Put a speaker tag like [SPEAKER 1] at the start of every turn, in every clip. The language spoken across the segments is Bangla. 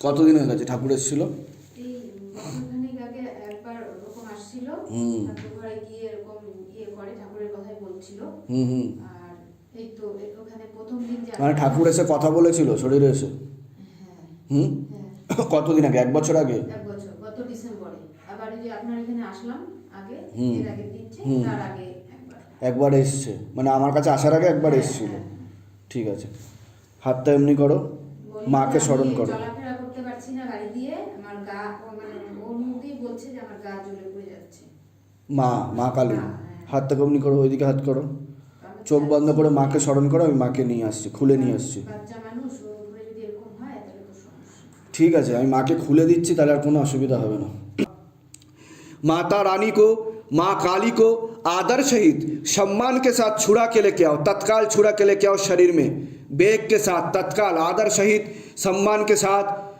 [SPEAKER 1] কতদিন হয়ে গেছে? ঠাকুর এসেছিল? মানে ঠাকুর এসে কথা বলেছিল শরীরে এসে? হুম? কতদিন আগে? এক বছর আগে?
[SPEAKER 2] একবার।
[SPEAKER 1] এসছে। মানে আমার কাছে আসার আগে একবার এসছিল। ঠিক আছে। হাতটা এমনি করো। মাকে স্মরণ করো।
[SPEAKER 2] বলছে যে আমার গা জ্বলে পড়ে যাচ্ছে
[SPEAKER 1] মা মা কালী
[SPEAKER 2] মা, হ্যাঁ।
[SPEAKER 1] হাতটা এমনি করো ওইদিকে হাত করো
[SPEAKER 2] আমি
[SPEAKER 1] চোখ বন্ধ
[SPEAKER 2] চাচ্ছি-
[SPEAKER 1] করে মাকে স্মরণ করো আমি মাকে নিয়ে আসছি খুলে নিয়ে আসছি
[SPEAKER 2] বাচ্চা মানুষ ওর উপরে যদি এরকম হয় তাহলে তো সমস্যা
[SPEAKER 1] ठीक है আমি মাকে খুলে দিচ্ছি তাহলে আর কোনো অসুবিধা হবে না माता रानी को माँ काली को आदर सहित सम्मान के साथ छुड़ा के लेके आओ तत्काल छुड़ा के लेके आओ शरीर में बेग के साथ तत्काल आदर सहित सम्मान के साथ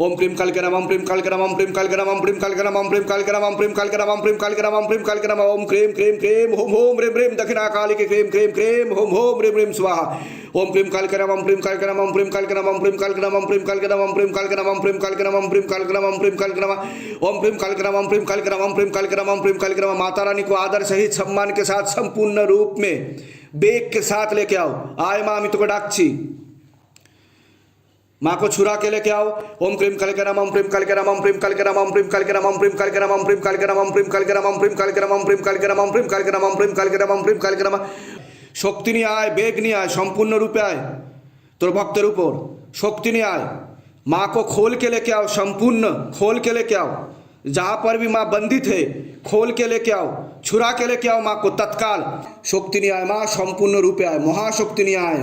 [SPEAKER 1] ओम प्रेम काल करम ओम प्रेम काल करम ओम प्रेम काल करम ओम प्रेम काल करम ओम प्रेम काल करम ओम प्रेम काल करम ओम प्रेम काल करम ओम प्रेम काल करम ओम क्रेम क्रेम क्रेम होम होम रेम रेम दक्षिणा काली के क्रेम क्रेम क्रेम होम होम रेम रेम स्वाहा ओम प्रेम काल करम ओम प्रेम काल करम ओम प्रेम काल करम ओम प्रेम काल करम ओम प्रेम काल करम ओम प्रेम काल करम ओम प्रेम काल करम ओम प्रेम काल करम ओम प्रेम काल करम ओम प्रेम काल करम ओम प्रेम काल करम ओम प्रेम काल करम ओम प्रेम काल करम माता रानी को आदर सहित सम्मान के साथ संपूर्ण रूप में बेग के साथ लेके आओ आय माँ मित को डाक्षी माँ को छुरा के लेके आओ ओम क्रीम कल के राम ओम क्रीम कल के राम ओम क्रीम कल के राम ओम क्रीम कल के राम ओम क्रीम कल के राम ओम क्रीम कल के राम ओम क्रीम कल के राम ओम क्रीम कल के राम ओम क्रीम कल के राम ओम क्रीम कल के राम ओम क्रीम कल के राम ओम क्रीम कल के राम শক্তি নিয়ে আয় বেগ নিয়ে আয় সম্পূর্ণ রূপে আয় তোর ভক্তের উপর শক্তি নিয়ে আয় माँ को खोल के लेके आओ संपूर्ण खोल के लेके आओ जहाँ पर भी माँ बंदित है खोल के लेके आओ छुरा के लेके आओ माँ को तत्काल शक्ति नहीं आए माँ संपूर्ण रूपे आए महाशक्ति नहीं आए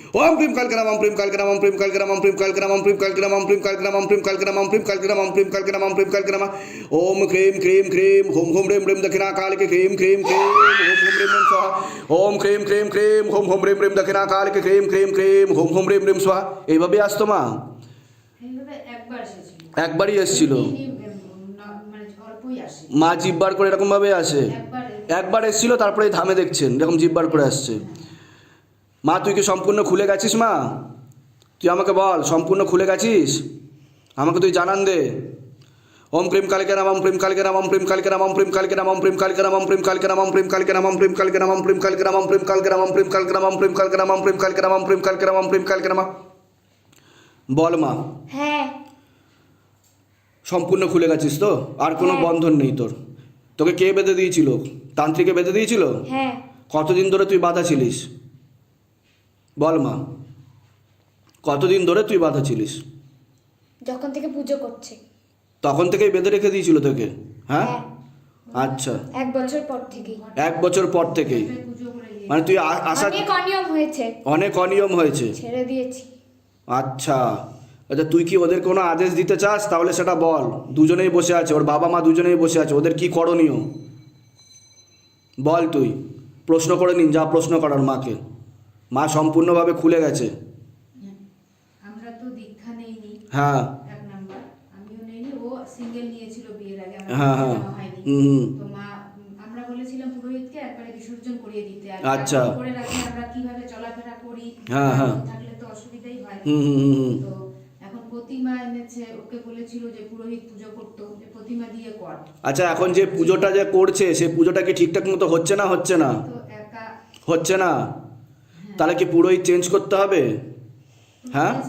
[SPEAKER 1] ওম প্রিম কালকেরাম ওম প্রিম কালকেরাম ওম প্রিম কালকেরাম ওম প্রিম কালকেরাম ওম প্রিম কালকেরাম ওম প্রিম কালকেরাম ওম প্রিম কালকেরাম ওম প্রিম কালকেরাম ওম প্রিম কালকেরাম ওম প্রিম কালকেরাম ওম ক্রিম ক্রিম ক্রিম হোম হোম রিম রিম দক্ষিণা কালকে ক্রিম ক্রিম ক্রিম হোম হোম রিম রিম স্বাহা ওম ক্রিম ক্রিম ক্রিম হোম হোম রেম রিম দক্ষিণা কালকে ক্রিম ক্রিম ক্রিম হোম হোম রেম রিম স্বাহা এইভাবে আসতো মা একবারই এসছিল মা জিব্বার করে এরকম ভাবে আসে
[SPEAKER 2] একবার
[SPEAKER 1] এসছিল তারপরে ধামে দেখছেন এরকম জিব্বার করে আসছে মা তুই কি সম্পূর্ণ খুলে গেছিস মা তুই আমাকে বল সম্পূর্ণ খুলে গেছিস আমাকে তুই জানান দে ওম প্রেম কালকে রাম প্রেম কালকে রাম প্রেম কালকে রাম প্রেম কালকে রাম প্রেম কালকে রাম প্রেম কালকে রাম প্রেম কালকে রাম প্রেম কালকে রাম প্রেম কালকে রাম প্রেম কালকে রাম প্রেম কালকে রাম প্রেম কালকে রাম প্রেম কালকে রাম প্রেম কালকে রাম প্রেম কালকে রাম বল মা
[SPEAKER 3] হ্যাঁ
[SPEAKER 1] সম্পূর্ণ খুলে গেছিস তো আর কোনো
[SPEAKER 3] হ্যাঁ।
[SPEAKER 1] বন্ধন নেই তোর তোকে কে বেঁধে দিয়েছিল তান্ত্রিকে বেঁধে দিয়েছিল
[SPEAKER 3] হ্যাঁ
[SPEAKER 1] কতদিন ধরে তুই বাধা ছিলিস বল মা কতদিন ধরে তুই বাধা ছিলিস?
[SPEAKER 3] যখন থেকে পুজো করছে।
[SPEAKER 1] তখন থেকেই বেঁধে রেখে দিয়েছিল তোকে হ্যাঁ?
[SPEAKER 3] হ্যাঁ।
[SPEAKER 1] আচ্ছা।
[SPEAKER 3] এক বছর পর থেকেই।
[SPEAKER 1] এক বছর পর থেকেই।
[SPEAKER 2] দিয়ে
[SPEAKER 1] মানে তুই আসা
[SPEAKER 3] অনেক অনিয়ম হয়েছে।
[SPEAKER 1] অনেক অনিয়ম হয়েছে।
[SPEAKER 3] ছেড়ে দিয়েছি।
[SPEAKER 1] আচ্ছা। আচ্ছা তুই কি ওদের কোনো আদেশ দিতে চাস? তাহলে সেটা বল। দুজনেই বসে আছে ওর বাবা মা দুজনেই বসে আছে ওদের কি করণীয়? বল তুই। প্রশ্ন করে নিন যা প্রশ্ন করার মাকে। মা সম্পূর্ণভাবে খুলে গেছে।
[SPEAKER 2] আমরা তো দীক্ষা নেইনি।
[SPEAKER 1] হ্যাঁ।
[SPEAKER 2] এক নাম্বার। আমিও নেইনি ও সিঙ্গেল নিয়েছিল বিয়ের আগে আমার
[SPEAKER 1] হ্যাঁ, হ্যাঁ। হুম।
[SPEAKER 2] তো মা আমরা বলেছিলাম পুরোহিতকে একবারে বিসর্জন করিয়ে দিতে আর
[SPEAKER 1] আচ্ছা।
[SPEAKER 2] করে আমরা কীভাবে চলাফেরা করি
[SPEAKER 1] হ্যাঁ, হ্যাঁ।
[SPEAKER 2] থাকলে তো অসুবিধাই হয়।
[SPEAKER 1] হুম হুম হুম হুম।
[SPEAKER 2] তো এখন প্রতিমা এনেছে ওকে বলেছিল যে পুরোহিত পুজো করতো যে প্রতিমা দিয়ে কর।
[SPEAKER 1] আচ্ছা এখন যে পুজোটা যে করছে সে পুজোটা কি ঠিকঠাক মতো হচ্ছে না হচ্ছে না? হচ্ছে না? তাহলে কি পুরোই চেঞ্জ করতে হবে? হ্যাঁ?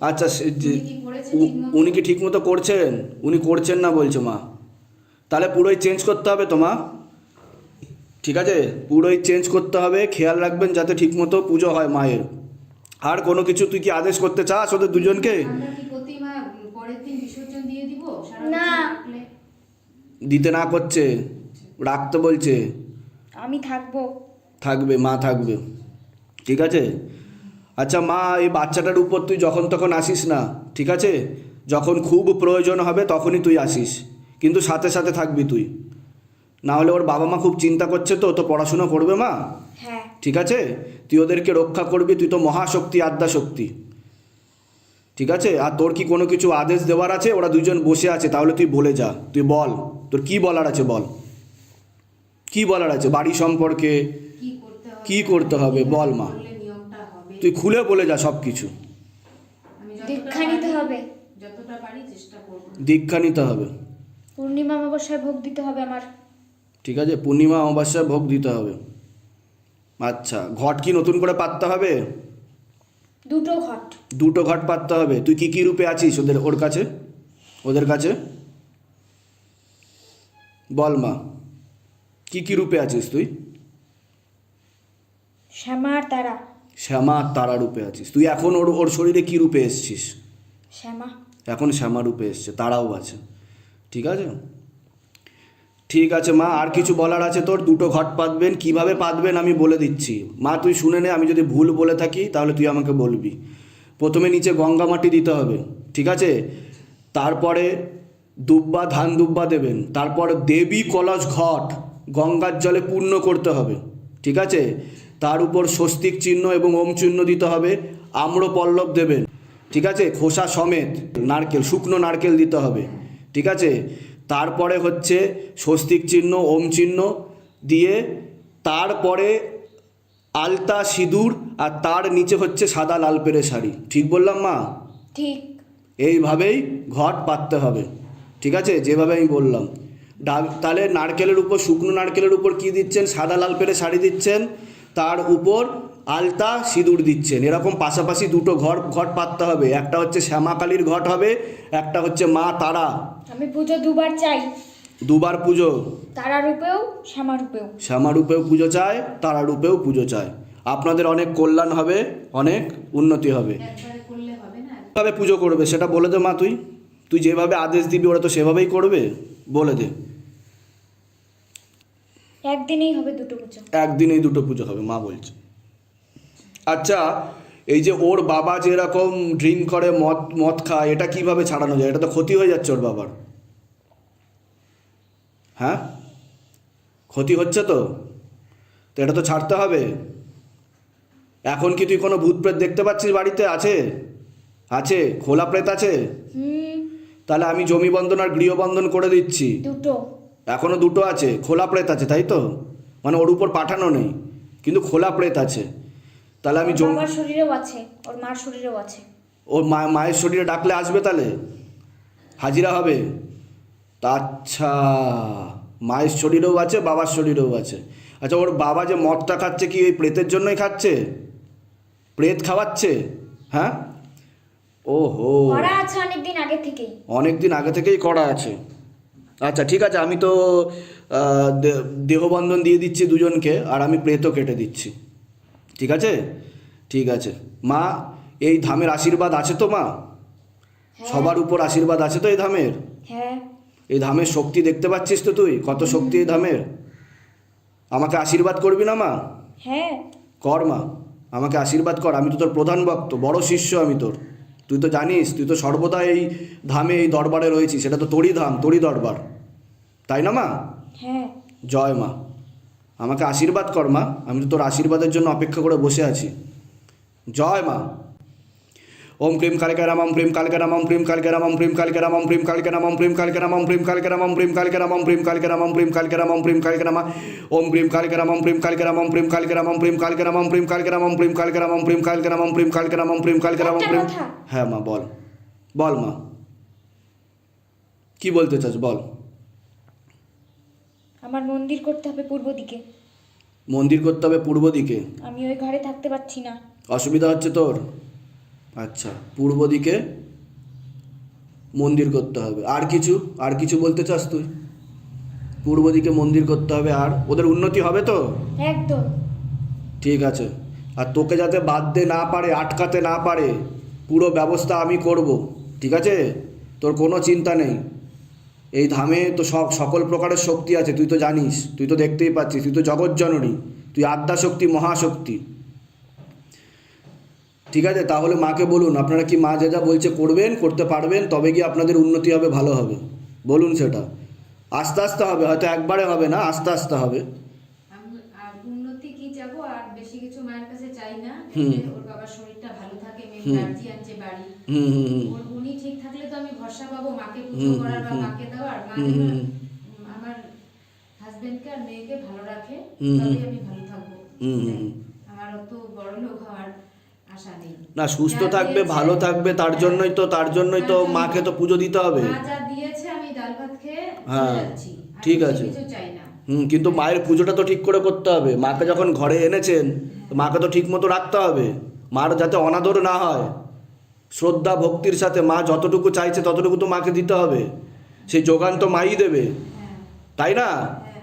[SPEAKER 1] আচ্ছা সে যে
[SPEAKER 2] উনি কি
[SPEAKER 1] উ- উনি কি ঠিক মতো করছেন? উনি করছেন না বলছো মা। তাহলে পুরোই চেঞ্জ করতে হবে তো মা। ঠিক আছে? পুরোই চেঞ্জ করতে হবে খেয়াল রাখবেন যাতে ঠিকমতো পুজো হয় মায়ের। আর কোনো কিছু তুই কি আদেশ করতে চাস ওদের দুজনকে?
[SPEAKER 2] আমরা কি প্রতিমা পরের দিন বিসর্জন দিয়ে দিব? সারা
[SPEAKER 3] না।
[SPEAKER 2] বছর রাখলে?
[SPEAKER 1] দিতে না করছে? রাখতে বলছে?
[SPEAKER 3] আমি থাকব।
[SPEAKER 1] থাকবে মা থাকবে। ঠিক আছে? আচ্ছা মা এই বাচ্চাটার উপর তুই যখন তখন আসিস না ঠিক আছে? যখন খুব প্রয়োজন হবে তখনই তুই আসিস কিন্তু সাথে সাথে থাকবি তুই। না হলে ওর বাবা মা খুব চিন্তা করছে তো তো পড়াশুনো করবে মা?
[SPEAKER 3] হ্যাঁ।
[SPEAKER 1] ঠিক আছে? তুই ওদেরকে রক্ষা করবি তুই তো মহাশক্তি আদ্যা শক্তি ঠিক আছে? আর তোর কি কোনো কিছু আদেশ দেওয়ার আছে? ওরা দুজন বসে আছে তাহলে তুই বলে যা। তুই বল। তোর কি বলার আছে বল? কি বলার আছে? বাড়ি সম্পর্কে?
[SPEAKER 2] কি করতে হবে?
[SPEAKER 1] বল মা।
[SPEAKER 2] করলে নিয়মটা হবে।
[SPEAKER 1] তুই খুলে বলে যা সব কিছু
[SPEAKER 3] দীক্ষা নিতে হবে।
[SPEAKER 2] যতটা পারি চেষ্টা করব।
[SPEAKER 1] দীক্ষা নিতে হবে।
[SPEAKER 3] পূর্ণিমা অমাবস্যায় ভোগ দিতে হবে আমার।
[SPEAKER 1] ঠিক আছে পূর্ণিমা অমাবস্যায় ভোগ দিতে হবে। আচ্ছা ঘট কি নতুন করে পাততে হবে?
[SPEAKER 3] দুটো ঘট।
[SPEAKER 1] দুটো ঘট পাততে হবে। তুই কি কি রূপে আছিস ওদের ওর কাছে? ওদের কাছে? বল মা কি কি রূপে আছিস তুই?
[SPEAKER 3] শ্যামা আর তারা।
[SPEAKER 1] শ্যামা তারা রূপে আছিস। তুই এখন ওর ওর শরীরে কি রূপে এসছিস?
[SPEAKER 3] শ্যামা।
[SPEAKER 1] এখন শ্যামা রূপে এসছে তারাও আছে। ঠিক আছে? ঠিক আছে মা আর কিছু বলার আছে তোর? দুটো ঘট পাতবেন কীভাবে পাতবেন আমি বলে দিচ্ছি। মা তুই শুনে নে আমি যদি ভুল বলে থাকি তাহলে তুই আমাকে বলবি। প্রথমে নিচে গঙ্গা মাটি দিতে হবে ঠিক আছে? তারপরে দুব্বা ধান দুব্বা দেবেন। তারপর দেবী কলস ঘট গঙ্গার জলে পূর্ণ করতে হবে ঠিক আছে? তার উপর স্বস্তিক চিহ্ন এবং ওম চিহ্ন দিতে হবে আম্রপল্লব দেবেন। ঠিক আছে? খোসা সমেত নারকেল শুকনো নারকেল দিতে হবে। ঠিক আছে? তারপরে হচ্ছে স্বস্তিক চিহ্ন ওম চিহ্ন দিয়ে তারপরে আলতা সিঁদুর আর তার নিচে হচ্ছে সাদা লাল পেরে শাড়ি। ঠিক বললাম মা?
[SPEAKER 3] ঠিক।
[SPEAKER 1] এইভাবেই ঘট পাততে হবে। ঠিক আছে? যেভাবে আমি বললাম। তাহলে নারকেলের উপর শুকনো নারকেলের উপর কি দিচ্ছেন? সাদা লাল পেরে শাড়ি দিচ্ছেন। তার উপর আলতা সিঁদুর দিচ্ছেন। এরকম পাশাপাশি দুটো ঘর ঘট পাততে হবে। একটা হচ্ছে শ্যামাকালীর ঘট হবে একটা হচ্ছে মা তারা।
[SPEAKER 3] আমি পুজো দুবার চাই।
[SPEAKER 1] দুবার পুজো?
[SPEAKER 3] তারা রূপেও শ্যামা রূপেও।
[SPEAKER 1] শ্যামা রূপেও পুজো চায় তারা রূপেও পুজো চায়। আপনাদের অনেক কল্যাণ হবে অনেক উন্নতি হবে। কীভাবে পুজো করবে সেটা বলে দে মা তুই। তুই যেভাবে আদেশ দিবি ওরা তো সেভাবেই করবে। বলে দে।
[SPEAKER 3] একদিনেই হবে দুটো পুজো।
[SPEAKER 1] একদিন এই দুটো পুজো হবে মা বলছে। আচ্ছা এই যে ওর বাবা যেরকম ড্রিঙ্ক করে মদ মদ খায় এটা কীভাবে ছাড়ানো যায়? এটা তো ক্ষতি হয়ে যাচ্ছে ওর বাবার। হ্যাঁ? ক্ষতি হচ্ছে তো? তো এটা তো ছাড়তে হবে। এখন কি তুই কোনো ভূত প্রেত দেখতে পাচ্ছিস বাড়িতে? আছে? আছে? খোলা প্রেত আছে? তাহলে আমি জমি বন্ধন আর গৃহবন্ধন করে দিচ্ছি।
[SPEAKER 3] দুটো।
[SPEAKER 1] এখনও দুটো আছে খোলা প্রেত আছে তাই তো? মানে ওর উপর পাঠানো নেই কিন্তু খোলা প্রেত আছে। তাহলে আমি
[SPEAKER 3] বাবার শরীরেও আছে ওর মার শরীরেও আছে।
[SPEAKER 1] ওর মা মায়ের শরীরে ডাকলে আসবে তাহলে? হাজিরা হবে? আচ্ছা মায়ের শরীরেও আছে বাবার শরীরেও আছে। আচ্ছা ওর বাবা যে মদটা খাচ্ছে কি ওই প্রেতের জন্যই খাচ্ছে? প্রেত খাওয়াচ্ছে? হ্যাঁ? ও হো
[SPEAKER 3] করা আছে অনেকদিন আগে থেকেই।
[SPEAKER 1] অনেক দিন আগে থেকেই করা আছে। আচ্ছা ঠিক আছে আমি তো দেহবন্ধন দিয়ে দিচ্ছি দুজনকে আর আমি প্রেতও কেটে দিচ্ছি। ঠিক আছে? ঠিক আছে। মা এই ধামের আশীর্বাদ আছে তো মা?
[SPEAKER 3] হ্যাঁ।
[SPEAKER 1] সবার উপর আশীর্বাদ আছে তো এই ধামের?
[SPEAKER 3] হ্যাঁ।
[SPEAKER 1] এই ধামের শক্তি দেখতে পাচ্ছিস তো তুই? কত শক্তি এই ধামের? আমাকে আশীর্বাদ করবি না মা?
[SPEAKER 3] হ্যাঁ।
[SPEAKER 1] কর মা। আমাকে আশীর্বাদ কর আমি তো তোর প্রধান ভক্ত বড় শিষ্য আমি তোর। তুই তো জানিস তুই তো সর্বদা এই ধামে এই দরবারে রয়েছিস সেটা তো তোরই ধাম তোরই দরবার। তাই না মা?
[SPEAKER 3] হ্যাঁ।
[SPEAKER 1] জয় মা। আমাকে আশীর্বাদ কর মা আমি তো তোর আশীর্বাদের জন্য অপেক্ষা করে বসে আছি। জয় মা। ওম প্রেম কালকে রামম প্রেম কালকে রামম প্রেম কালকে রামম প্রেম কালকে রামম প্রেম কালকে রামম প্রেম কালকে রামম প্রেম কালকে রামম প্রেম কালকে রামম প্রেম কালকে রামম প্রেম কালকে রামম প্রেম কালকে রামা ওম প্রেম কালকে রামম প্রেম কালকে রামম প্রেম কালকে রামম প্রেম কালকে রামম প্রেম কালকে রামম প্রেম কালকে রামম প্রেম কালকে রামম প্রেম কালকে রামম প্রেম কালকে রামম
[SPEAKER 3] একটা
[SPEAKER 1] প্রেম
[SPEAKER 3] কথা।
[SPEAKER 1] হ্যাঁ মা বল বল মা কি বলতে চাস বল
[SPEAKER 3] আমার মন্দির করতে হবে পূর্ব দিকে
[SPEAKER 1] মন্দির করতে হবে পূর্ব দিকে
[SPEAKER 3] আমি ওই ঘরে থাকতে পারছি না
[SPEAKER 1] অসুবিধা হচ্ছে তোর আচ্ছা পূর্ব দিকে মন্দির করতে হবে। আর কিছু? আর কিছু বলতে চাস তুই? পূর্ব দিকে মন্দির করতে হবে আর? ওদের উন্নতি হবে তো?
[SPEAKER 3] একদম।
[SPEAKER 1] ঠিক আছে। আর তোকে যাতে বাঁধতে না পারে আটকাতে না পারে পুরো ব্যবস্থা আমি করব। ঠিক আছে? তোর কোনো চিন্তা নেই। এই ধামে তো সব সকল প্রকারের শক্তি আছে তুই তো জানিস। তুই তো দেখতেই পাচ্ছিস তুই তো জগৎজননী তুই আদ্যাশক্তি মহাশক্তি। ঠিক আছে? তাহলে মাকে বলুন আপনারা কি মা যা যা বলছে করবেন করতে পারবেন তবে গিয়ে আপনাদের উন্নতি হবে ভালো হবে। বলুন সেটা। আস্তে আস্তে হবে হয়তো একবারে হবে না আস্তে আস্তে হবে।
[SPEAKER 2] আমি আর উন্নতি কি যাব আর বেশি কিছু মায়ের কাছে চাই না।
[SPEAKER 1] হুম।
[SPEAKER 2] এতে ওর বাবার শরীরটা ভালো থাকে মেয়ে
[SPEAKER 1] হুম।
[SPEAKER 2] গার্জিয়ান যে বাড়ি।
[SPEAKER 1] হুম হুম হুম।
[SPEAKER 2] ওর উনি ঠিক থাকলে তো আমি ভরসা পাবো মাকে পুজো
[SPEAKER 1] হুম,
[SPEAKER 2] করার বা
[SPEAKER 1] হুম,
[SPEAKER 2] মাকে দেওয়ার। মা
[SPEAKER 1] হুম,
[SPEAKER 2] যেন,
[SPEAKER 1] হুম,
[SPEAKER 2] উম, আমার হাজবেন্ডকে আর মেয়েকে ভালো রাখে
[SPEAKER 1] হুম,
[SPEAKER 2] তবেই
[SPEAKER 1] হুম।
[SPEAKER 2] আমি ভালো থাকব।
[SPEAKER 1] হুম, হুম, হুম।
[SPEAKER 2] আমার অত বড় লোক হওয়ার
[SPEAKER 1] না সুস্থ থাকবে ভালো থাকবে তার জন্যই তো তার জন্যই তো মাকে তো পুজো দিতে হবে। হ্যাঁ, ঠিক আছে। হুম কিন্তু মায়ের পুজোটা তো ঠিক করে করতে হবে। মাকে যখন ঘরে এনেছেন মাকে তো ঠিক মতো রাখতে হবে। মার যাতে অনাদর না হয়। শ্রদ্ধা ভক্তির সাথে মা যতটুকু চাইছে ততটুকু তো মাকে দিতে হবে। সেই যোগান তো মাই দেবে।
[SPEAKER 2] হ্যাঁ।
[SPEAKER 1] তাই না?
[SPEAKER 2] হ্যাঁ।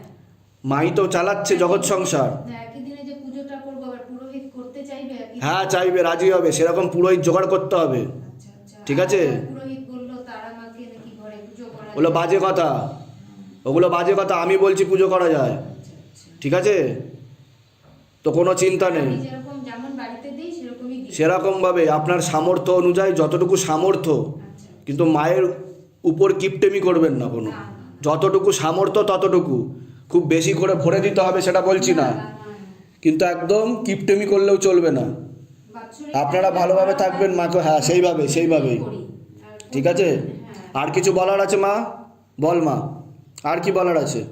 [SPEAKER 1] মাই তো চালাচ্ছে জগৎ সংসার
[SPEAKER 2] না, একই দিনে যে পুজোটা করব আবার পুরোহিত করতে চাইবে একই
[SPEAKER 1] হ্যাঁ চাইবে, রাজি হবে, সেরকম পুরোহিত জোগাড় করতে হবে। ঠিক আছে। ওগুলো বাজে কথা। ওগুলো বাজে কথা, আমি বলছি পুজো করা যায়। ঠিক আছে? তো কোনো চিন্তা নেই। সেরকমভাবে আপনার সামর্থ্য অনুযায়ী যতটুকু সামর্থ্য, কিন্তু মায়ের উপর কিপটেমি করবেন না কোনো। যতটুকু সামর্থ্য, ততটুকু। খুব বেশি করে ভরে দিতে হবে, সেটা বলছি না। কিন্তু একদম কিপটেমি করলেও চলবে না। আপনারা ভালোভাবে থাকবেন মাকে হ্যাঁ সেইভাবে সেইভাবেই। ঠিক আছে। আর কিছু বলার আছে মা? বল মা। আর কি বলার আছে?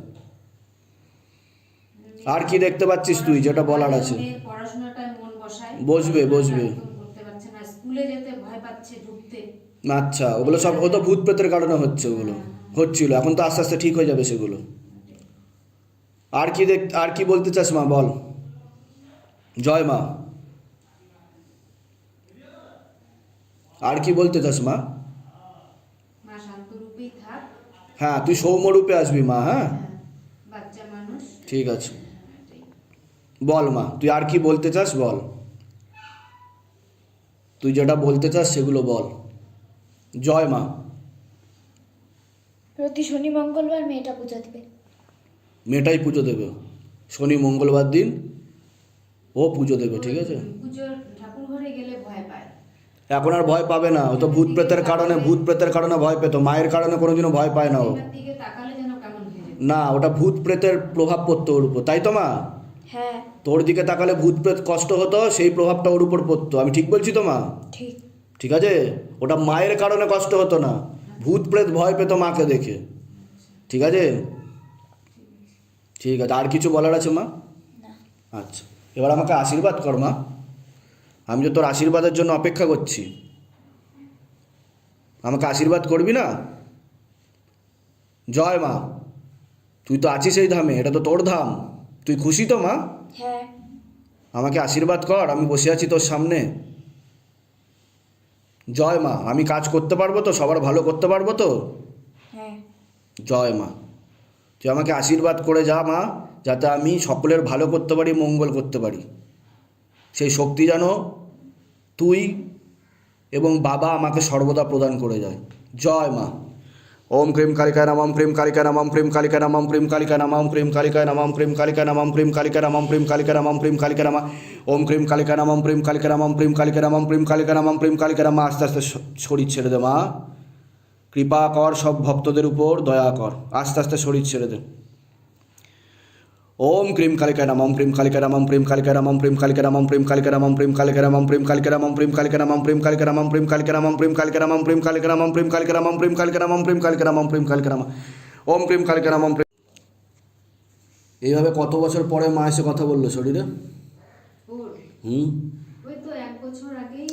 [SPEAKER 1] আর কি দেখতে পাচ্ছিস তুই যেটা বলার আছে? বসবে, বসবে। আচ্ছা ওগুলো সব ও তো ভূত প্রেতের কারণে হচ্ছে ওগুলো। হচ্ছিল এখন তো আস্তে আস্তে ঠিক হয়ে যাবে সেগুলো। আর কি দেখ আর কি বলতে চাস মা? বল। জয় মা। আর কি বলতে চাস মা? হ্যাঁ তুই সৌম্যরূপে আসবি মা হ্যাঁ?
[SPEAKER 2] হ্যাঁ,
[SPEAKER 1] ঠিক আছে। বল মা তুই আর কি বলতে চাস বল। তুই যেটা বলতে চাস সেগুলো বল। জয় মা।
[SPEAKER 3] প্রতি শনি মঙ্গলবার মেয়েটা পূজা দিবে।
[SPEAKER 1] মেয়েটাই পুজো দেবে। শনি মঙ্গলবার দিন ও পুজো দেবে ঠিক আছে?
[SPEAKER 2] পুজোর ঠাকুর ঘরে গেলে ভয় পায়
[SPEAKER 1] এখন আর ভয় পাবে না। ও তো ভূত প্রেতের কারণে ভূত প্রেতের কারণে ভয় পেত। মায়ের কারণে কোনোদিনও ভয় পায় না ও। না ওটা ভূত প্রেতের প্রভাব পড়তো ওর উপর। তাই তো মা?
[SPEAKER 3] হ্যাঁ।
[SPEAKER 1] তোর দিকে তাকালে ভূত প্রেত কষ্ট হতো সেই প্রভাবটা ওর উপর পড়তো। আমি ঠিক বলছি তো মা?
[SPEAKER 3] ঠিক।
[SPEAKER 1] ঠিক আছে? ওটা মায়ের কারণে কষ্ট হতো না। ভূত প্রেত ভয় পেত মাকে দেখে। ঠিক আছে? ঠিক আছে। আর কিছু বলার আছে মা? আচ্ছা। এবার আমাকে আশীর্বাদ কর মা। আমি তো তোর আশীর্বাদের জন্য অপেক্ষা করছি। আমাকে আশীর্বাদ করবি না? জয় মা। তুই তো আছিস এই ধামে এটা তো তোর ধাম। তুই খুশি তো মা?
[SPEAKER 3] হ্যাঁ।
[SPEAKER 1] আমাকে আশীর্বাদ কর আমি বসে আছি তোর সামনে। জয় মা। আমি কাজ করতে পারব তো? সবার ভালো করতে পারব তো?
[SPEAKER 3] হ্যাঁ।
[SPEAKER 1] জয় মা। তুই আমাকে আশীর্বাদ করে যা মা যাতে আমি সকলের ভালো করতে পারি মঙ্গল করতে পারি। সেই শক্তি যেন তুই এবং বাবা আমাকে সর্বদা প্রদান করে যায় জয় মা ওম ক্রিম কালিকায় নামাম প্রেম কালিকা নামাম প্রেম কালিকা নামাম প্রেম কালিকা নামাম প্রেম কালিকায় নামাম প্রেম কালিকা নামাম প্রেম কালিকা নামাম প্রেম কালিকা নামাম প্রেম কালিকা নামা ওম ক্রিম কালিকা নামাম প্রেম কালিকা নামাম প্রেম কালিকা নামাম প্রেম কালিকা নামাম প্রেম কালিকা নামা আস্তে আস্তে শরীর ছেড়ে দে মা কৃপা কর সব ভক্তদের উপর দয়া কর আস্তে আস্তে শরীর ছেড়ে দে ওম ক্রিম কালিকা নামম প্রেম কালিকা নামম প্রেম কালিকা নামম প্রেম কালিকা নামম প্রেম কালিকা নামম প্রেম কালিকা নামম প্রেম কালিকা নামম প্রেম কালিকা নামম প্রেম কালিকা নামম প্রেম কালিকা নামম প্রেম কালিকা নামম প্রেম কালিকা নামম প্রেম কালিকা নামম প্রেম কালিকা নামম প্রেম কালিকা নামম প্রেম কালিকা নামম ওম প্রেম কালিকা নামম প্রেম এইভাবে কত বছর পরে মা এসে কথা বলল শরীরে হুম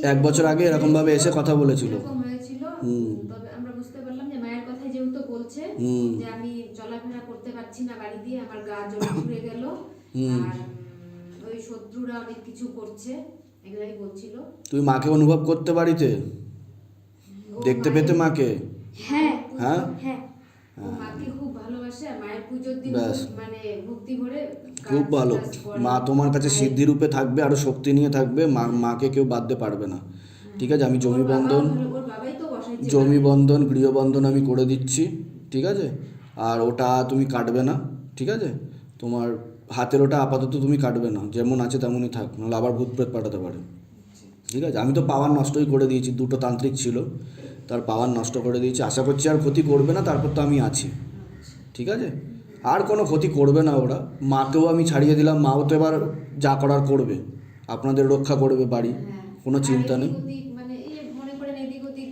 [SPEAKER 2] এক বছর
[SPEAKER 1] আগে এরকমভাবে এসে কথা বলেছিল হুম।
[SPEAKER 2] আমরা বুঝতে পারলাম যে মায়ের কথাই যেহেতু বলছে
[SPEAKER 1] হুম।
[SPEAKER 2] যে আমি পারছি না বাড়ি দিয়ে আমার গা জ্বলে ঘুরে গেল। আর ওই শত্রুরা অনেক কিছু করছে এগুলাই বলছিল।
[SPEAKER 1] তুই মাকে অনুভব করতে বাড়িতে? দেখতে পেতে মাকে?
[SPEAKER 3] হ্যাঁ
[SPEAKER 1] হ্যাঁ?
[SPEAKER 3] হ্যাঁ।
[SPEAKER 2] মাকে খুব ভালোবাসে মায়ের পুজোর দিন
[SPEAKER 1] ব্যাস।
[SPEAKER 2] খুব মানে ভক্তি ভরে
[SPEAKER 1] খুব ভালো। মা তোমার কাছে
[SPEAKER 2] মায়ের-
[SPEAKER 1] সিদ্ধি রূপে থাকবে আরও শক্তি নিয়ে থাকবে মা মাকে কেউ বাঁধতে পারবে না। ঠিক আছে? আমি জমি বন্ধন জমি বন্ধন গৃহবন্ধন আমি করে দিচ্ছি। ঠিক আছে? আর ওটা তুমি কাটবে না ঠিক আছে? তোমার হাতের ওটা আপাতত তুমি কাটবে না যেমন আছে তেমনই থাক নাহলে আবার ভূত প্রেত পাঠাতে পারে। ঠিক আছে? আমি তো পাওয়ার নষ্টই করে দিয়েছি দুটো তান্ত্রিক ছিল তার পাওয়ার নষ্ট করে দিয়েছি। আশা করছি আর ক্ষতি করবে না তারপর তো আমি আছি। ঠিক আছে? আর কোনো ক্ষতি করবে না ওরা। মাকেও আমি ছাড়িয়ে দিলাম মাও তো এবার যা করার করবে। আপনাদের রক্ষা করবে বাড়ি
[SPEAKER 2] হ্যাঁ।
[SPEAKER 1] কোনো চিন্তা নেই।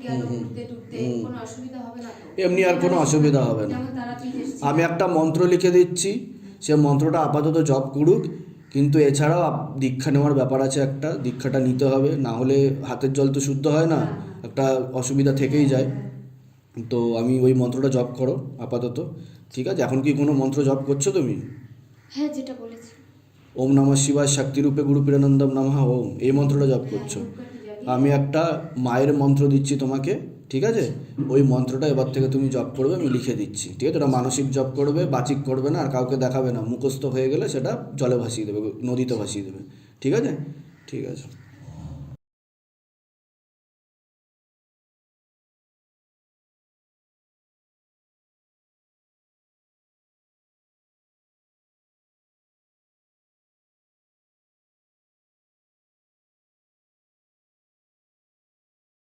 [SPEAKER 2] গেল ঘুরতে টুরতে কোনো অসুবিধা হবে না তো?
[SPEAKER 1] এমনি আর কোনো অসুবিধা হবে না।
[SPEAKER 2] যেমন তারাপীঠ এসেছি
[SPEAKER 1] আমি একটা মন্ত্র লিখে দিচ্ছি। সে মন্ত্রটা আপাতত জপ করুক। কিন্তু এছাড়াও দীক্ষা নেওয়ার ব্যাপার আছে একটা। দীক্ষাটা নিতে হবে। না হলে হাতের জল তো শুদ্ধ হয় না। একটা অসুবিধা থেকেই যায়। তো আমি ওই মন্ত্রটা জপ করো আপাতত। ঠিক আছে? এখন কি কোনো মন্ত্র জপ করছ তুমি?
[SPEAKER 3] হ্যাঁ যেটা বলেছি।
[SPEAKER 1] ওম নমঃ শিবায় শক্তিরূপে গুরু পীরানন্দম নমঃ। ওম। এই মন্ত্রটা জপ করছ। আমি একটা মায়ের মন্ত্র দিচ্ছি তোমাকে, ঠিক আছে? ওই মন্ত্রটা এবার থেকে তুমি জপ করবে, আমি লিখে দিচ্ছি, ঠিক আছে? ওটা মানসিক জপ করবে, বাচিক করবে না, আর কাউকে দেখাবে না। মুখস্থ হয়ে গেলে সেটা জলে ভাসিয়ে দেবে, নদীতে ভাসিয়ে দেবে, ঠিক আছে? ঠিক আছে।